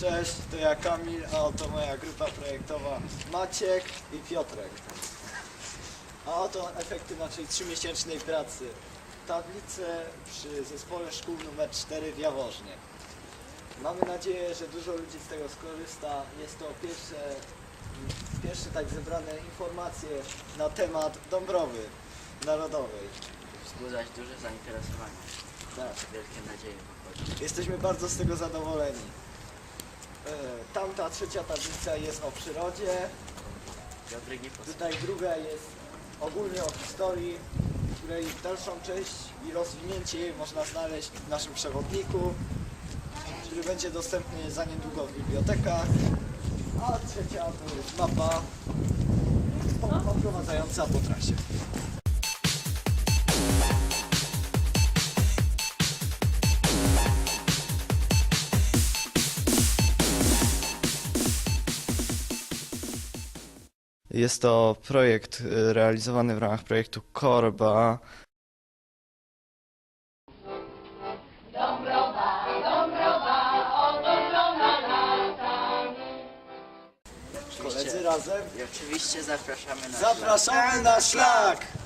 Cześć, to ja Kamil, a oto moja grupa projektowa Maciek i Piotrek. A oto efekty naszej trzymiesięcznej pracy. Tablice przy zespole szkół nr 4 w Jaworznie. Mamy nadzieję, że dużo ludzi z tego skorzysta. Jest to pierwsze, pierwsze tak zebrane informacje na temat Dąbrowy Narodowej. wzbudzać duże zainteresowanie. Tak. Wielkie nadzieje. Jesteśmy bardzo z tego zadowoleni. Tamta trzecia tablica jest o przyrodzie, tutaj druga jest ogólnie o historii, której dalszą część i rozwinięcie jej można znaleźć w naszym przewodniku, który będzie dostępny za niedługo w bibliotekach. A trzecia to jest mapa po- oprowadzająca po trasie. Jest to projekt y, realizowany w ramach projektu Korba. Koledzy razem I oczywiście zapraszamy na zapraszamy na szlak!